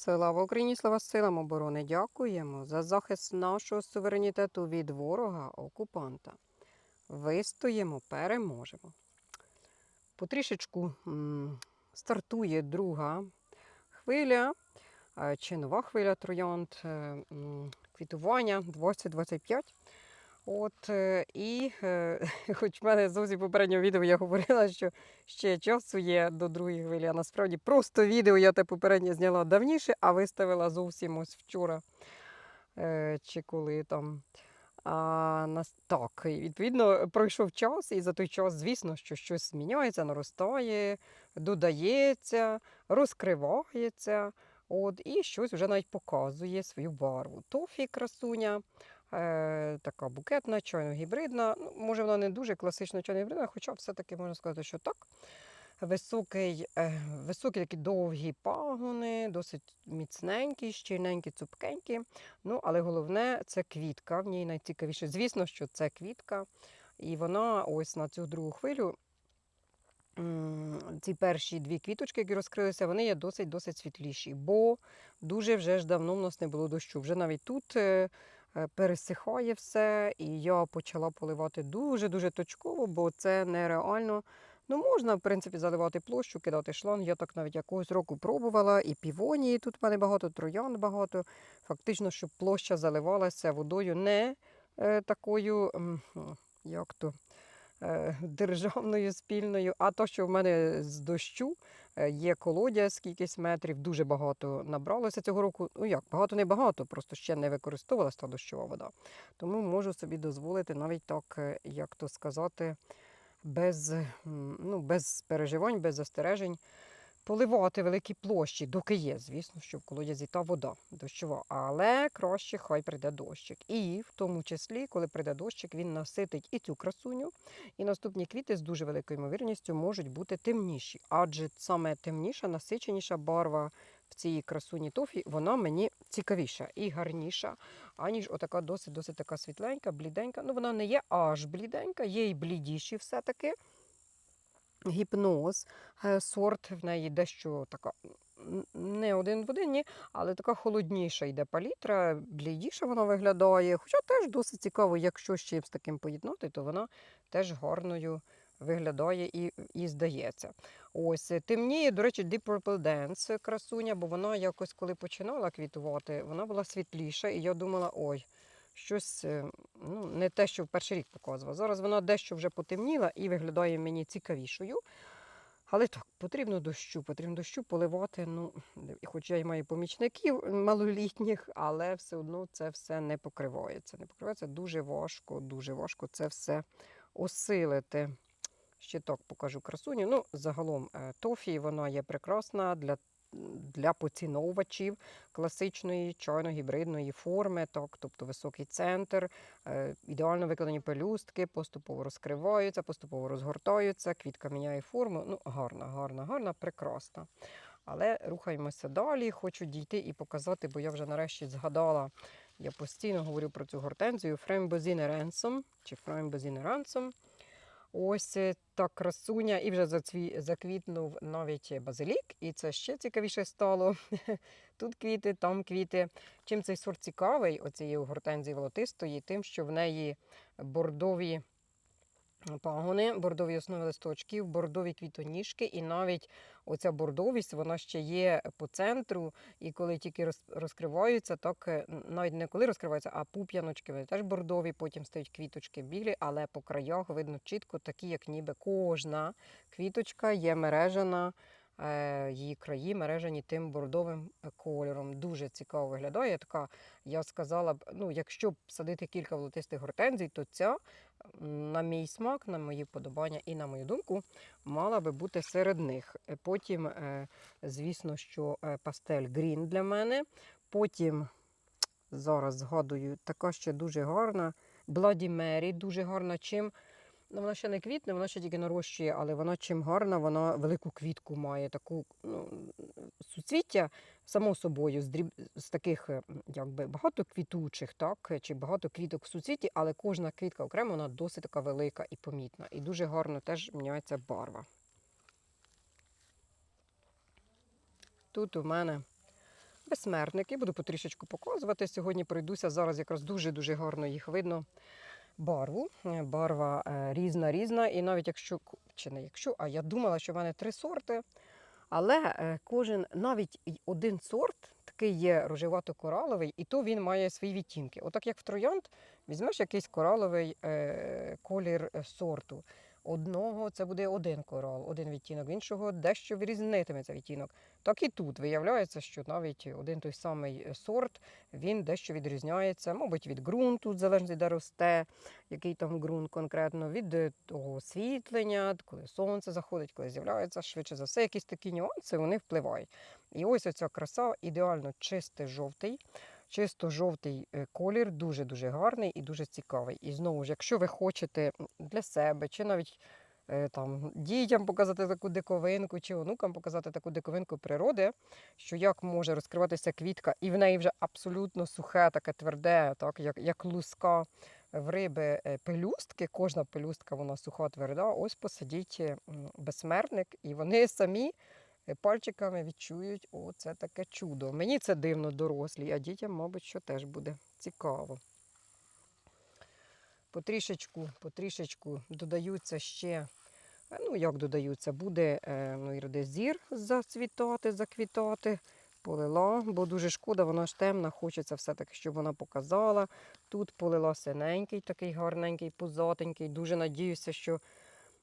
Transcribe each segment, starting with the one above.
Слава Україні, слава силам оборони. Дякуємо за захист нашого суверенітету від ворога окупанта. Вистоїмо, переможемо. Потрішечку стартує друга хвиля е, чи нова хвиля троянд е, квітування 2025. От, е, і е, хоч в мене зовсім попереднього відео я говорила, що ще часу є до другої хвилі, а насправді просто відео я те попереднє зняла давніше, а виставила зовсім ось вчора. Е, чи коли там. А, нас... Так, відповідно, пройшов час, і за той час, звісно, що щось зміняється, наростає, додається, розкривається. От, і щось вже навіть показує свою барву. Тофі красуня, е, така букетна, чайно-гібридна. Ну, може, вона не дуже класично чайно-гібридна, хоча все-таки можна сказати, що так. Високий, е, високі такі довгі пагони, досить міцненькі, щільненькі, цупкенькі. Ну, але головне це квітка. В ній найцікавіше. Звісно, що це квітка. І вона ось на цю другу хвилю. Ці перші дві квіточки, які розкрилися, вони є досить-досить світліші, бо дуже вже ж давно в нас не було дощу. Вже навіть тут е, пересихає все, і я почала поливати дуже-дуже точково, бо це нереально. Ну, можна, в принципі, заливати площу, кидати шланг. Я так навіть якогось року пробувала, і півонії тут в мене багато, троян багато. Фактично, щоб площа заливалася водою не е, такою, як то, е, державною спільною, а то, що в мене з дощу е, є колодязь, кількість метрів, дуже багато набралося цього року. Ну як, багато не багато, просто ще не використовувалася та дощова вода. Тому можу собі дозволити навіть так, е, як то сказати, без, ну, без переживань, без застережень. Поливати великі площі, доки є, звісно, що в колодязі та вода дощова, але краще хай прийде дощик. І в тому числі, коли прийде дощик, він наситить і цю красуню, і наступні квіти з дуже великою ймовірністю можуть бути темніші. Адже саме темніша, насиченіша барва в цій красуні тофі, вона мені цікавіша і гарніша, аніж отака досить-досить така світленька, бліденька. Ну, вона не є аж бліденька, є й блідіші все-таки. Гіпноз, е, сорт в неї дещо така не один в один, але така холодніша йде палітра, блідіша вона виглядає. Хоча теж досить цікаво, якщо з чимось таким поєднати, то вона теж гарною виглядає і, і здається. Ось е, темніє, до речі, Deep Purple Dance красуня, бо вона якось коли починала квітувати, вона була світліша, і я думала, ой. Щось е, ну, не те, що в перший рік показувала. Зараз вона дещо вже потемніла і виглядає мені цікавішою. Але так, потрібно дощу, потрібно дощу поливати. Ну, хоч я й маю помічників малолітніх, але все одно це все не покривається. Не покривається дуже важко, дуже важко це все осилити. Ще так покажу красуню. Ну, загалом е, тофі вона є прекрасна для, для поціновувачів класичної чайно-гібридної форми, так, тобто високий центр, е, ідеально викладені пелюстки, поступово розкриваються, поступово розгортаються, квітка міняє форму. Ну, гарна, гарна, гарна, прекрасна. Але рухаємося далі. Хочу дійти і показати, бо я вже нарешті згадала, я постійно говорю про цю гортензію Фрембозіне Ренсом чи Фрембозіне Рансом. Ось е, та красуня, і вже зацві... заквітнув навіть базилік, і це ще цікавіше стало. Тут квіти, там квіти. Чим цей сорт цікавий, оцієї гортензії волотистої, тим, що в неї бордові пагони, бордові основи листочків, бордові квітоніжки, і навіть оця бордовість вона ще є по центру. І коли тільки розкриваються, так е, навіть не коли розкриваються, а пуп'яночки вони теж бордові, потім стають квіточки білі, але по краях видно чітко, такі, як ніби кожна квіточка є мережена. Е, Її краї мережені тим бордовим е, кольором. Дуже цікаво виглядає. Така, я сказала б, ну, якщо б садити кілька волотистих гортензій, то ця на мій смак, на мої вподобання і на мою думку, мала би бути серед них. Е, Потім, звісно, що пастель грін для мене. Потім, зараз згадую, така ще дуже гарна. Бладі Мері дуже гарна. Чим ну, вона ще не квітне, вона ще тільки нарощує, але вона чим гарна, вона велику квітку має, таку ну, суцвіття само собою з, дріб... з таких е, якби багато квітучих, так, чи багато квіток в суцвіті, але кожна квітка окремо вона досить така велика і помітна. І дуже гарно теж міняється барва. Тут у мене безсмертники. Буду потрішечку показувати. Сьогодні пройдуся. Зараз якраз дуже-дуже гарно їх видно. Барву. Е, Барва е, різна, різна. І навіть якщо, чи не якщо, а я думала, що в мене три сорти. Але е, кожен, навіть один сорт, такий є рожевато-кораловий, і то він має свої відтінки. Отак як в троянд, візьмеш якийсь кораловий колір сорту. Одного це буде один корал, один відтінок, іншого дещо відрізнитиметься відтінок. Так і тут виявляється, що навіть один той самий е, сорт він дещо відрізняється, мабуть, від ґрунту, залежно де росте, який там ґрунт конкретно, від е, того освітлення, коли сонце заходить, коли з'являється, швидше за все, якісь такі нюанси вони впливають. І ось оця краса ідеально чистий жовтий. Чисто жовтий е, колір, дуже-дуже гарний і дуже цікавий. І знову ж, якщо ви хочете для себе, чи навіть е, там, дітям показати таку диковинку, чи онукам показати таку диковинку природи, що як може розкриватися квітка, і в неї вже абсолютно сухе, таке тверде, так, як, як луска в риби е, пелюстки, кожна пелюстка вона суха, тверда. Ось посадіть е, безсмертник, і вони самі е, пальчиками відчують, о, це таке чудо. Мені це дивно дорослі, а дітям, мабуть, що теж буде цікаво. Потрішечку, потрішечку додаються ще, е, ну як додаються, буде е, ну, і зір зацвітати, заквітати, полила, бо дуже шкода, вона ж темна, хочеться все-таки, щоб вона показала. Тут полила синенький, такий гарненький, пузатенький. Дуже надіюся, що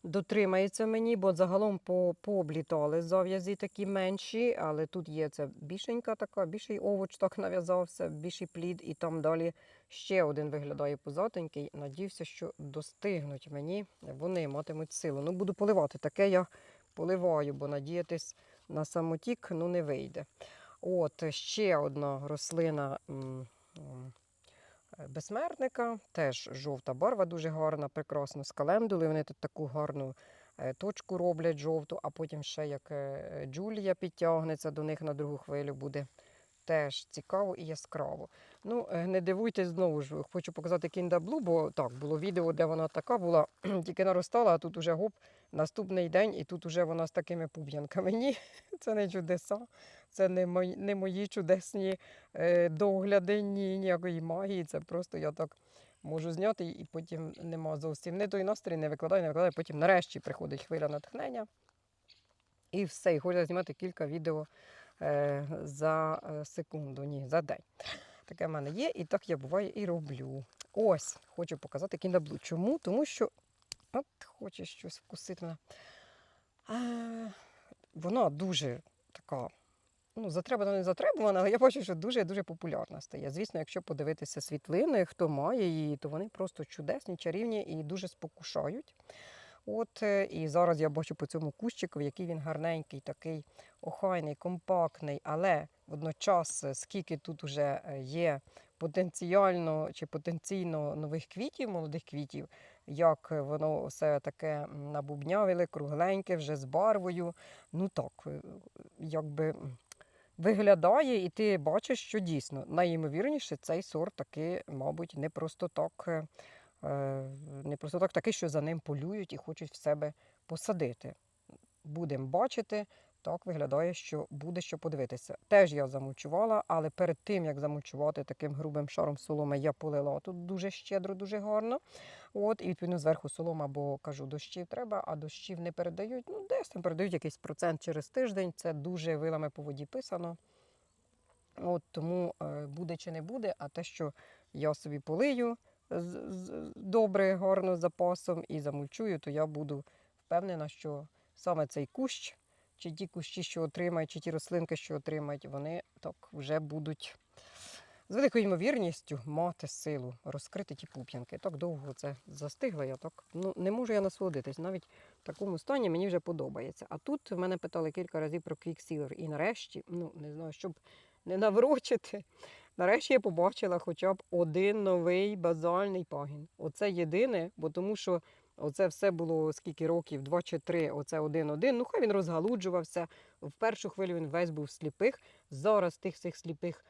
дотримається мені, бо загалом по, пооблітали зав'язі такі менші, але тут є це більшенька така, більший овоч так нав'язався, більший плід, і там далі ще один виглядає пузатенький. Надіюся, що достигнуть мені, вони матимуть силу. Ну, буду поливати. Таке я поливаю, бо надіятись на самотік ну, не вийде. От ще одна рослина. Безсмертника, теж жовта барва дуже гарна, прекрасно з календули. Вони тут таку гарну е, точку роблять жовту, а потім ще як е, Джулія підтягнеться до них на другу хвилю, буде теж цікаво і яскраво. Ну, е, не дивуйтесь знову ж, хочу показати кіндаблу, бо так, було відео, де вона така була, тільки наростала, а тут уже гоп, наступний день, і тут уже вона з такими пуб'янками. Ні, це не чудеса, це не мої, не мої чудесні е, догляди, ні, ніякої магії. Це просто я так можу зняти і потім нема зовсім не той настрій, не викладаю, не викладаю. Потім нарешті приходить хвиля натхнення. І все, і хочу знімати кілька відео е, за е, секунду, ні, за день. Таке в мене є, і так я буває і роблю. Ось, хочу показати кіндаблу. Чому? Тому що от хоче щось вкусити. мене. Вона дуже така ну, затребувана, не затребувана, але я бачу, що дуже-дуже популярна стає. Звісно, якщо подивитися світлини, хто має її, то вони просто чудесні, чарівні і дуже спокушають. От, е, і зараз я бачу по цьому кущику, який він гарненький, такий охайний, компактний, але водночас, е, скільки тут вже е, є потенціально чи потенційно нових квітів, молодих квітів, як воно все таке м, набубнявіле, кругленьке, вже з барвою. Ну так, е, якби виглядає, і ти бачиш, що дійсно найімовірніше цей сорт таки, мабуть, не просто так. е, е, Не просто так такий, що за ним полюють і хочуть в себе посадити. Будемо бачити, так виглядає, що буде що подивитися. Теж я замульчувала, але перед тим, як замульчувати таким грубим шаром соломи, я полила тут дуже щедро, дуже гарно. От, і відповідно зверху солома, бо кажу, дощів треба, а дощів не передають. Ну, десь там передають якийсь процент через тиждень. Це дуже вилами по воді писано. От, тому е, буде чи не буде, а те, що я собі полию добре, гарно з запасом і замульчую, то я буду впевнена, що саме цей кущ, чи ті кущі, що отримають, чи ті рослинки, що отримають, вони так вже будуть з великою ймовірністю мати силу розкрити ті пуп'янки. Так довго це застигла, я так ну, не можу я насолодитись. Навіть в такому стані мені вже подобається. А тут в мене питали кілька разів про квіксілер. І нарешті, ну не знаю, щоб не наврочити. Нарешті я побачила хоча б один новий базальний пагін. Оце єдине, бо тому що оце все було скільки років, два чи три, оце один-один. Ну, хай він розгалуджувався. В першу хвилю він весь був сліпих. Зараз тих всіх сліпих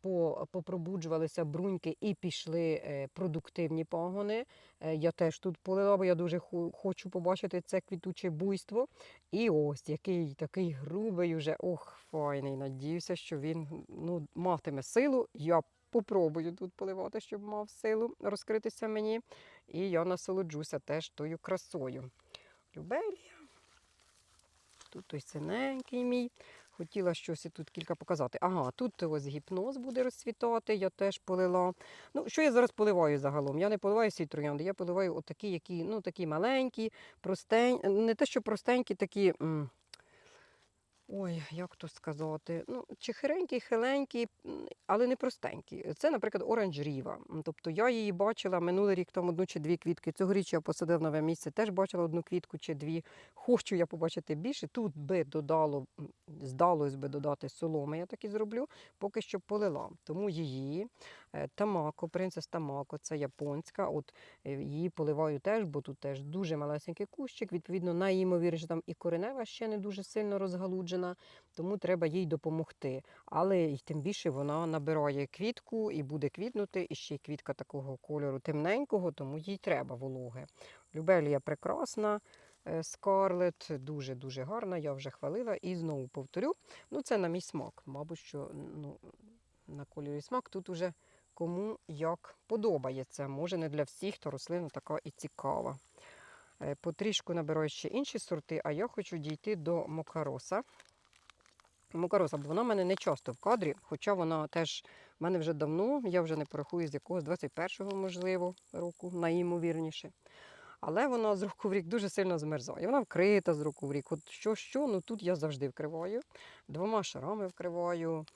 по- попробуджувалися бруньки і пішли е, продуктивні пагони. Е, Я теж тут полила, бо я дуже хочу побачити це квітуче буйство. І ось який такий грубий уже, ох, файний. Надіюся, що він ну, матиме силу. Я попробую тут поливати, щоб мав силу розкритися мені. І я насолоджуся теж тою красою. Любелія. Тут той синенький мій. Хотіла щось і тут кілька показати. Ага, тут ось гіпноз буде розцвітати, я теж полила. Ну, що я зараз поливаю загалом? Я не поливаю всі троянди, я поливаю отакі, які ну, такі маленькі, простень... не те, що простенькі, такі. м, Ой, як то сказати? Ну, чихиренькі, хиленькі, м, але не простенькі. Це, наприклад, оранж ріва. М, Тобто я її бачила минулий рік там одну чи дві квітки. Цьогоріч я посадив нове місце, теж бачила одну квітку чи дві. Хочу я побачити більше. Тут би додало, здалось би додати соломи, я так і зроблю, поки що полила. Тому її, тамако, принцес тамако, це японська. От е, її поливаю теж, бо тут теж дуже малесенький кущик. Відповідно, найімовірніше там і коренева ще не дуже сильно розгалуджена, тому треба їй допомогти. Але й тим більше вона набирає квітку і буде квітнути, і ще й квітка такого кольору темненького, тому їй треба вологе. Любелія прекрасна. е, Скарлет дуже-дуже гарна, я вже хвалила і знову повторю. Ну, це на мій смак. Мабуть, що ну, на кольорі смак тут уже кому як подобається. Може, не для всіх, то рослина така і цікава. Е, Потрішку набираю ще інші сорти, а я хочу дійти до Мокароса. Мокароса, бо вона в мене не часто в кадрі, хоча вона теж в мене вже давно, я вже не порахую з якогось 21-го, можливо, року, найімовірніше. Але вона з року в рік дуже сильно змерзає. Вона вкрита з року в рік. От що, що, ну тут я завжди вкриваю. Двома шарами вкриваю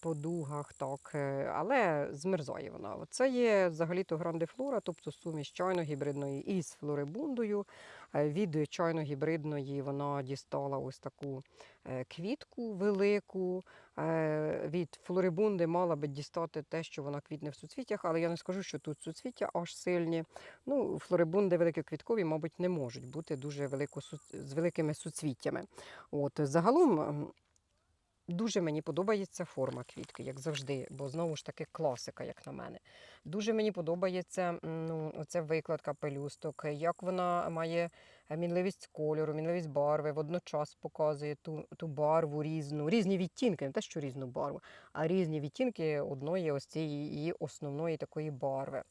по дугах, так, е, але змерзає вона. Це є взагалі-то грандифлора, тобто суміш чайно-гібридної із флорибундою. Е, Від чайно-гібридної вона дістала ось таку е, квітку велику. Е, Від флорибунди мала би дістати те, що вона квітне в суцвіттях, але я не скажу, що тут суцвіття аж сильні. Ну, флорибунди великоквіткові, мабуть, не можуть бути дуже велико, з великими суцвіттями. От, загалом дуже мені подобається форма квітки, як завжди, бо знову ж таки класика, як на мене. Дуже мені подобається ну, оця викладка пелюсток, як вона має мінливість кольору, мінливість барви, водночас показує ту, ту барву різну, різні відтінки, не те, що різну барву, а різні відтінки одної ось цієї її основної такої барви.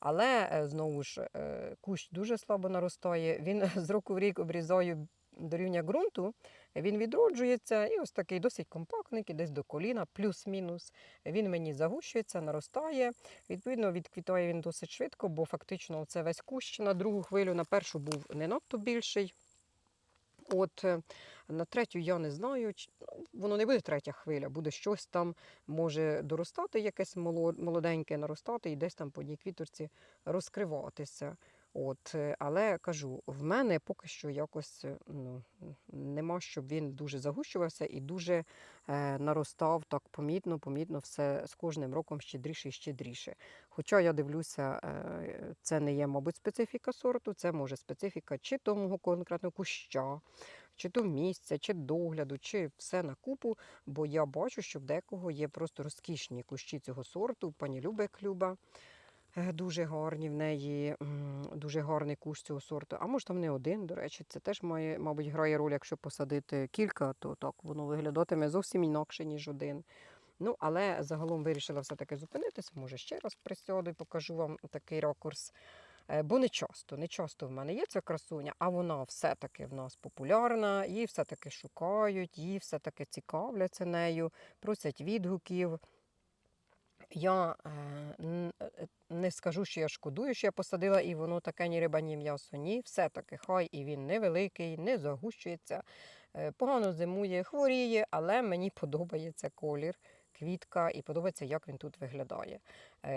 Але е, знову ж е, кущ дуже слабо наростає. Він з року в рік обрізаю до рівня ґрунту, він відроджується і ось такий досить компактний, десь до коліна, плюс-мінус. Він мені загущується, наростає. Відповідно, відквітає він досить швидко, бо фактично це весь кущ на другу хвилю, на першу був не надто більший. От е, на третю я не знаю, ну, воно не буде третя хвиля, буде щось там може доростати, якесь молоденьке наростати і десь там по одній квіточці розкриватися. От, е, але кажу, в мене поки що якось е, ну, нема, щоб він дуже загущувався і дуже е, наростав так помітно, помітно все з кожним роком щедріше і щедріше. Хоча я дивлюся, е, це не є, мабуть, специфіка сорту, це може специфіка чи того конкретного куща, чи то місця, чи догляду, чи все на купу. Бо я бачу, що в декого є просто розкішні кущі цього сорту. Пані Люба як Люба. Е, Дуже гарні в неї, дуже гарний кущ цього сорту. А може там не один, до речі, це теж має, мабуть, грає роль, якщо посадити кілька, то так воно виглядатиме зовсім інакше, ніж один. Ну, але загалом вирішила все-таки зупинитися. Може, ще раз присяду і покажу вам такий ракурс. Е, Бо не часто, не часто в мене є ця красуня, а вона все-таки в нас популярна, її все-таки шукають, її все-таки цікавляться нею, просять відгуків. Я е, е, не скажу, що я шкодую, що я посадила, і воно таке ні риба, ні м'ясо. Ні, все-таки хай і він невеликий, не загущується, е, погано зимує, хворіє, але мені подобається колір, квітка і подобається, як він тут виглядає.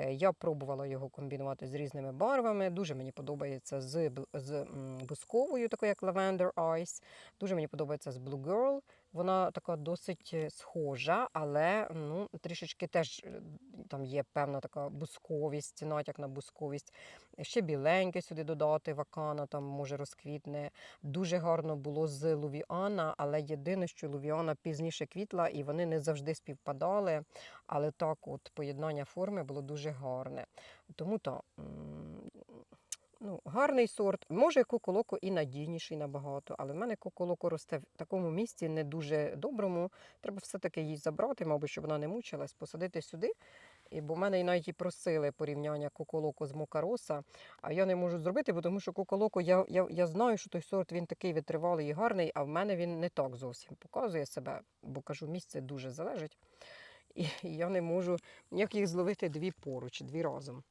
Я пробувала його комбінувати з різними барвами. Дуже мені подобається з, з бусковою, такою як Lavender Ice. Дуже мені подобається з Blue Girl. Вона така досить е, схожа, але ну, трішечки теж е, там є певна така бусковість, натяк на бусковість. Ще біленьке сюди додати, вакана там може розквітне. Дуже гарно було з лувіана, але єдине, що лувіана пізніше квітла, і вони не завжди співпадали. Але так, от поєднання форми було дуже гарне. Тому то ну, гарний сорт. Може, коколоко і надійніший набагато, але в мене коколоко росте в такому місці не дуже доброму. Треба все-таки її забрати, мабуть, щоб вона не мучилась, посадити сюди. І, бо в мене навіть і просили порівняння коколоко з мокароса, а я не можу зробити, бо тому що коколоко, я, я, я знаю, що той сорт він такий витривалий і гарний, а в мене він не так зовсім показує себе, бо кажу, місце дуже залежить. І, я не можу ніяк їх зловити дві поруч, дві разом.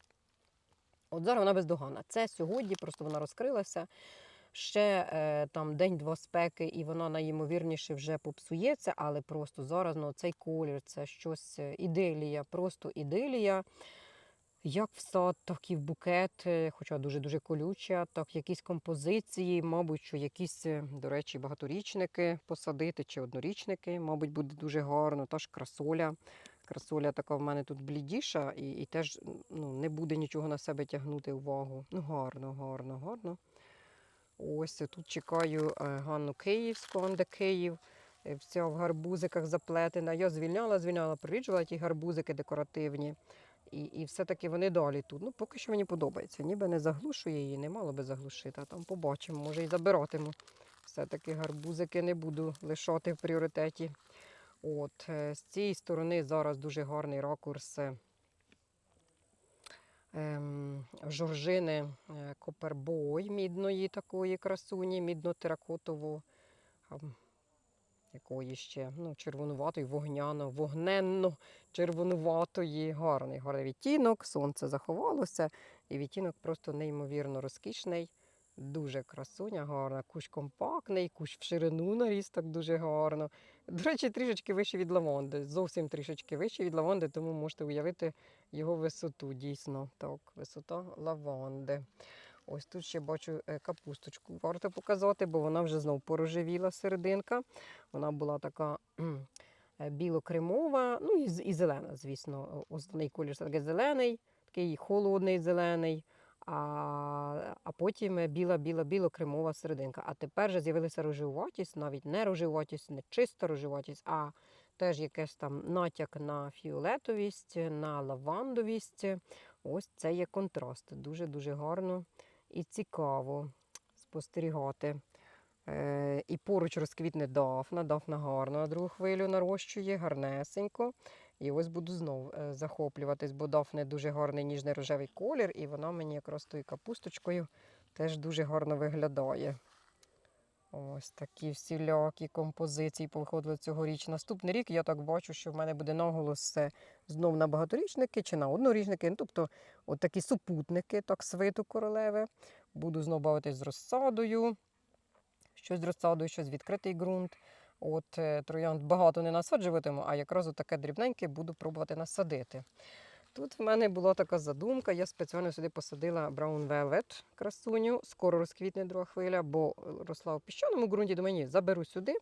От зараз вона бездоганна. Це сьогодні, просто вона розкрилася. Ще е, там день-два спеки, і вона найімовірніше вже попсується, але просто зараз ну, цей колір це щось е, іделія, просто іделія. Як в сад, так і в букет, е, хоча дуже-дуже колюча, так якісь композиції, мабуть, що якісь, е, до речі, багаторічники посадити чи однорічники, мабуть, буде дуже гарно. Та ж красоля. Красоля така в мене тут блідіша, і, і теж ну, не буде нічого на себе тягнути увагу. Ну, гарно, гарно, гарно. Ось тут чекаю е, Ганну Київську, Анде Київ. Е, Вся в гарбузиках заплетена. Я звільняла, звільняла, приріджувала ті гарбузики декоративні. І, і все-таки вони далі тут. Ну, поки що мені подобається. Ніби не заглушує її, не мало би заглушити. А там побачимо, може і забиратиму. Все-таки гарбузики не буду лишати в пріоритеті. От, е, з цієї сторони зараз дуже гарний ракурс е, ем, жоржини е, копербой мідної такої красуні, мідно-теракотово. ам, Якої ще ну, червонуватої, вогняно, вогненно червонуватої, гарний, гарний відтінок, сонце заховалося, і відтінок просто неймовірно розкішний. Дуже красуня, гарна, кущ компактний, кущ в ширину наріс так дуже гарно. До речі, трішечки вище від лаванди, зовсім трішечки вище від лаванди, тому можете уявити його висоту. Дійсно, так, висота лаванди. Ось тут ще бачу е, капусточку. Варто показати, бо вона вже знов порожевіла серединка. Вона була така е, біло-кремова, ну і, і зелена, звісно. Основний колір такий зелений, такий холодний зелений. А, а потім біла-біла-біло-кремова серединка. А тепер вже з'явилася рожевуватість, навіть не рожевуватість, не чиста рожевуватість, а теж якийсь там натяк на фіолетовість, на лавандовість. Ось це є контраст. Дуже-дуже гарно і цікаво спостерігати. Е, і поруч розквітне дафна, дафна гарно на другу хвилю нарощує, гарнесенько. І ось буду знов е, захоплюватись, бо дафне дуже гарний ніжний рожевий колір, і вона мені якраз тою капусточкою теж дуже гарно виглядає. Ось такі всілякі композиції повиходили цьогоріч. Наступний рік я так бачу, що в мене буде наголос е, знов на багаторічники чи на однорічники. Ну, тобто, от такі супутники, так свиту королеви. Буду знов бавитись з розсадою. Щось з розсадою, щось відкритий ґрунт. От е, троянд багато не насаджуватиму, а якраз таке дрібненьке буду пробувати насадити. Тут в мене була така задумка, я спеціально сюди посадила Brown Velvet красуню, скоро розквітне друга хвиля, бо росла в піщаному ґрунті, до мені заберу сюди.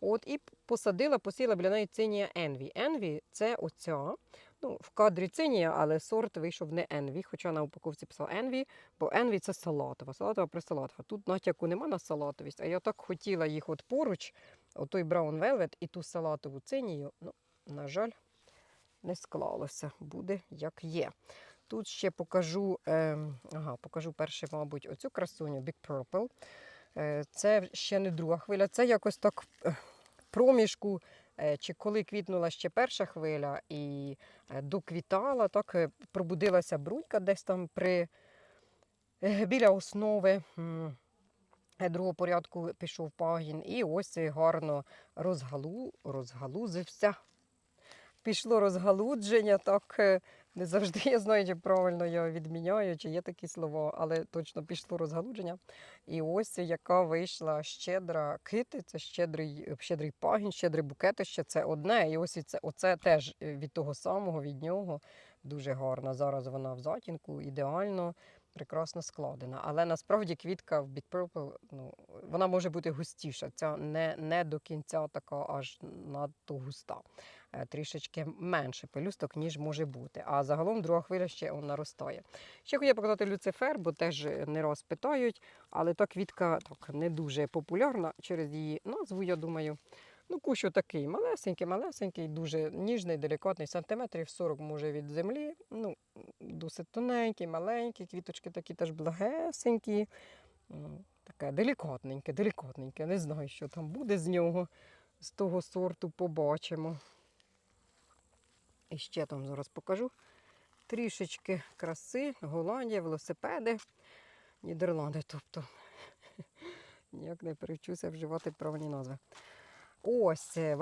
От, і посадила, посіла біля неї цинія Envy. Envy – це оця. Ну, в кадрі цинія, але сорт вийшов не Envy, хоча на упаковці писав Envy, бо Envy – це салатова, салатова присалатова. Тут натяку нема на салатовість, а я так хотіла їх от поруч, отой Brown Velvet і ту салатову цинію. Ну, на жаль, не склалося. Буде як є. Тут ще покажу, е, ага, покажу перше, мабуть, оцю красуню Big Purple. Е, це ще не друга хвиля, це якось так проміжку, чи коли квітнула ще перша хвиля і е, доквітала, так е, пробудилася брунька десь там при, е, біля основи. е, Другого порядку пішов пагін, і ось гарно розгалу, розгалузився. Пішло розгалудження, так е, не завжди я знаю, чи правильно я відміняю, чи є такі слова, але точно пішло розгалудження. І ось яка вийшла щедра кити, це щедрий, щедрий пагін, щедрий букетище, це одне. І ось це, оце теж е, від того самого, від нього. Дуже гарна. Зараз вона в затінку, ідеально. прекрасно складена. Але насправді квітка в Big Purple, ну, вона може бути густіша. Ця не, не до кінця така аж надто густа. Е, Трішечки менше пелюсток, ніж може бути. А загалом друга хвиля ще наростає. Ще хотіла показати люцифер, бо теж не раз питають, але та квітка так не дуже популярна через її назву, я думаю. Ну, кущ такий малесенький, малесенький, дуже ніжний, делікатний, сантиметрів 40 може від землі. Ну, досить тоненький, маленький, квіточки такі теж благесенькі. Таке делікатненьке, делікатненьке. Не знаю, що там буде з нього. З того сорту побачимо. І ще там зараз покажу. Трішечки краси, Голландія, велосипеди, Нідерланди, тобто. Ніяк не перевчуся вживати правильні назви. Ось е.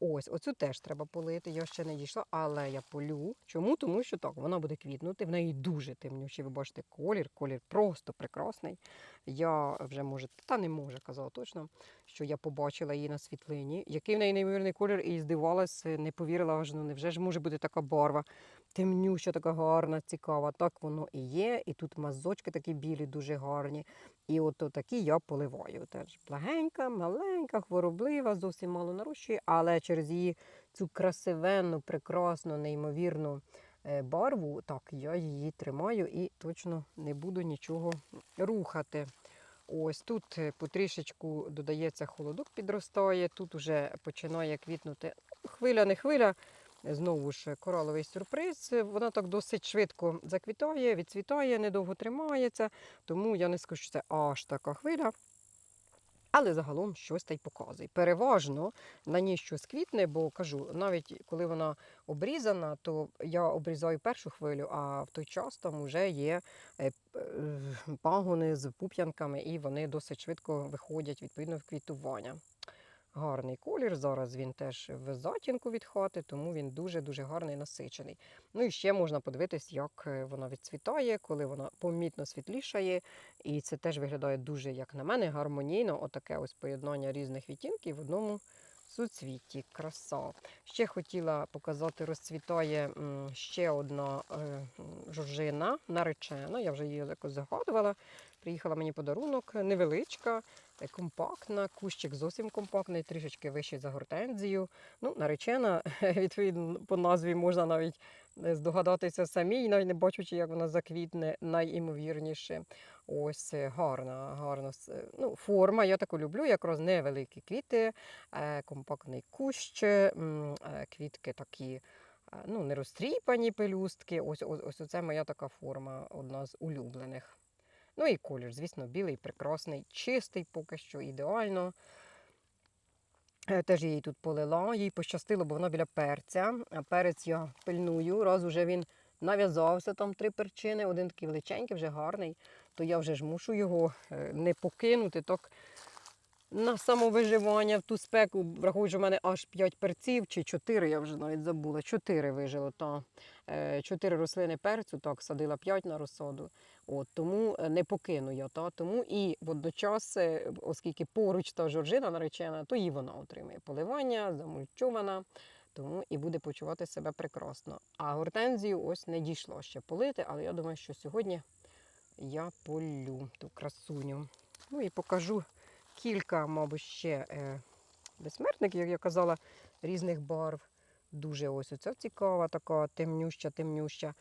Ось, оцю теж треба полити. Я ще не дійшла, але я полю. Чому? Тому що так, вона буде квітнути. В неї дуже темнющий. Ви бачите, колір, колір просто прекрасний. Я вже може, та не може казала точно, що я побачила її на світлині. Який в неї неймовірний колір, і здивувалась, не повірила аж, ну невже ж може бути така барва. Темнюща, така гарна, цікава. Так воно і є. І тут мазочки такі білі, дуже гарні. І от такі я поливаю. Теж благенька, маленька, хвороблива, зовсім мало нарощує, але через її цю красивенну, прекрасну, неймовірну е, барву, так, я її тримаю і точно не буду нічого рухати. Ось тут е, потрішечку додається холодок, підростає, тут вже починає квітнути хвиля, не хвиля. Знову ж кораловий сюрприз. Вона так досить швидко заквітає, відцвітає, недовго тримається. Тому я не скажу, що це аж така хвиля. Але загалом щось та й показує. Переважно на ній щось квітне, бо кажу, навіть коли вона обрізана, то я обрізаю першу хвилю, а в той час там вже є е, е, пагони з пуп'янками, і вони досить швидко виходять відповідно в квітування. Гарний колір. Зараз він теж в затінку від хати, тому він дуже-дуже гарний насичений. Ну і ще можна подивитись, як е, вона відцвітає, коли вона помітно світлішає. І це теж виглядає дуже, як на мене, гармонійно. Отаке ось поєднання різних відтінків в одному суцвітті. Краса. Ще хотіла показати, розцвітає ще одна е, м, жоржина наречена. Я вже її якось загадувала. Приїхала мені подарунок, невеличка, компактна, кущик зовсім компактний, трішечки вищий за гортензію. Ну, наречена, відповідно, по назві можна навіть е, здогадатися самій, навіть не бачучи, як вона заквітне найімовірніше. Ось е, гарна, гарна ну, форма. Я таку люблю, якраз невеликі квіти, е, компактний кущ, е, квітки такі. е, Ну, не розтріпані пелюстки. Ось, ось, ось це моя така форма, одна з улюблених. Ну і колір, звісно, білий, прекрасний, чистий поки що, ідеально. Е, Теж її тут полила, їй пощастило, бо вона біля перця. А перець я пильную, раз уже він нав'язався, там три перчини, один такий величенький, вже гарний, то я вже ж мушу його е, не покинути. Так на самовиживання в ту спеку, враховуючи, в мене аж 5 перців чи 4, я вже навіть забула. 4 вижило. Та, 4 рослини перцю, так, садила 5 на розсаду. От, тому е, не покину я. Та, тому і водночас, е, оскільки поруч та жоржина наречена, то і вона отримує поливання, замульчована. Тому і буде почувати себе прекрасно. А гортензію ось не дійшло ще полити, але я думаю, що сьогодні я полю ту красуню. Ну і покажу кілька, мабуть, ще е, безсмертників, як я казала, різних барв. Дуже ось оця цікава, така темнюща, темнюща.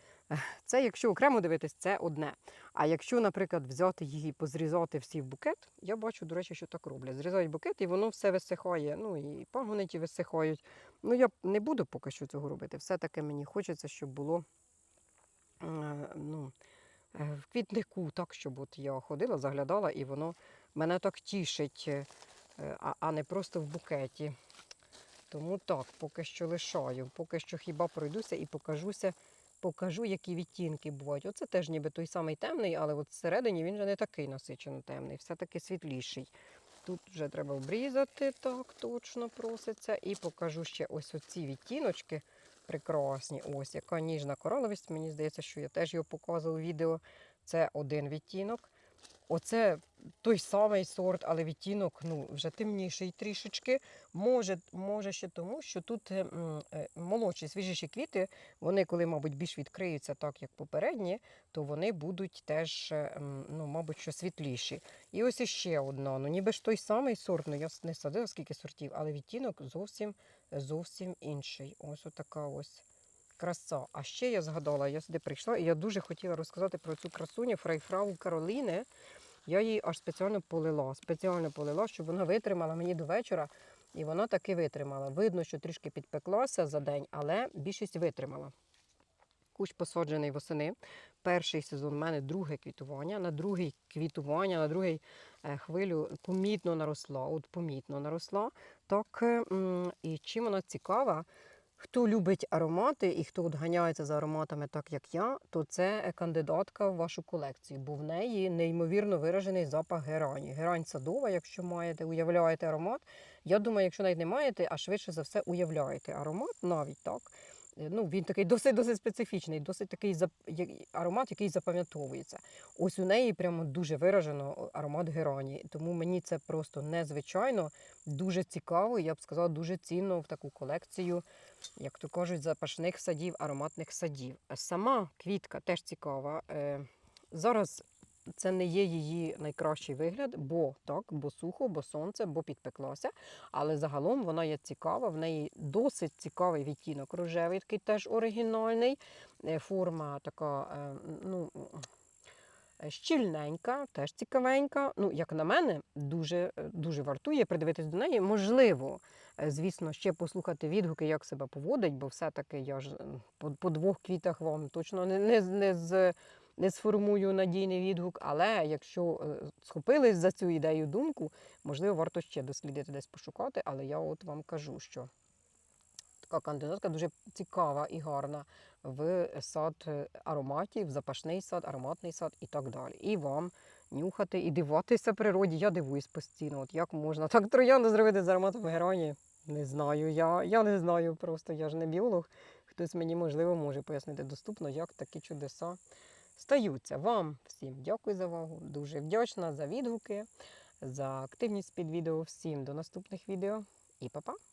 Це, якщо окремо дивитись, це одне. А якщо, наприклад, взяти її і позрізати всі в букет, я бачу, до речі, що так роблять. Зрізають букет і воно все висихає. Ну і пагони ті висихають. Ну, я не буду поки що цього робити. Все-таки мені хочеться, щоб було е, ну, е, в квітнику, так, щоб от я ходила, заглядала, і воно мене так тішить, е, а, не просто в букеті. Тому так, поки що лишаю. Поки що хіба пройдуся і покажуся, покажу, які відтінки бувають. Оце теж ніби той самий темний, але от всередині він вже не такий насичено темний, все-таки світліший. Тут вже треба обрізати, так точно проситься. І покажу ще ось оці відтіночки прекрасні. Ось яка ніжна кораловість. Мені здається, що я теж його показувала у відео. Це один відтінок. Оце той самий сорт, але відтінок ну, вже темніший трішечки. Може, може ще тому, що тут е, е, молодші, свіжіші квіти, вони, коли, мабуть, більш відкриються, так як попередні, то вони будуть теж, е, ну, мабуть, що світліші. І ось іще одна. Ну, ніби ж той самий сорт, ну я не садила скільки сортів, але відтінок зовсім, зовсім інший. Ось отака ось краса. А ще я згадала, я сюди прийшла, і я дуже хотіла розказати про цю красуню Фрайфрау Кароліни. Я її аж спеціально полила, спеціально полила, щоб вона витримала мені до вечора. І вона таки витримала. Видно, що трішки підпеклася за день, але більшість витримала. Кущ посаджений восени. Перший сезон в мене друге квітування. На другий квітування, на другий е, хвилю помітно наросла. От помітно наросла. Так, і чим вона цікава? Хто любить аромати і хто от ганяється за ароматами, так як я, то це е, кандидатка в вашу колекцію, бо в неї неймовірно виражений запах герані. Герань садова, якщо маєте, уявляєте аромат. Я думаю, якщо навіть не маєте, а швидше за все уявляєте аромат навіть так. Е, Ну, він такий досить досить специфічний, досить такий аромат, який запам'ятовується. Ось у неї прямо дуже виражено аромат герані. Тому мені це просто незвичайно, дуже цікаво, я б сказала, дуже цінно в таку колекцію, як то кажуть, запашних садів, ароматних садів. Сама квітка теж цікава. Е, Зараз це не є її найкращий вигляд, бо так, бо сухо, бо сонце, бо підпеклося. Але загалом вона є цікава, в неї досить цікавий відтінок рожевий, такий теж оригінальний. Е, Форма така, е, ну. Е, Щільненька, теж цікавенька. Ну, як на мене, дуже, е, дуже вартує придивитись до неї. Можливо, е, звісно, ще послухати відгуки, як себе поводить, бо все-таки я ж по, по двох квітах вам точно не, не, не, з, не сформую надійний відгук. Але якщо схопились за цю ідею думку, можливо, варто ще дослідити десь пошукати. Але я от вам кажу, що така кандидатка дуже цікава і гарна в сад е, ароматів, запашний сад, ароматний сад і так далі. І вам нюхати і дивуватися природі. Я дивуюсь постійно. От як можна так троянду зробити з ароматом герані? Не знаю. Я, я не знаю просто, я ж не біолог. Хтось мені, можливо, може пояснити доступно, як такі чудеса стаються. Вам всім дякую за увагу. Дуже вдячна за відгуки, за активність під відео. Всім до наступних відео і па-па!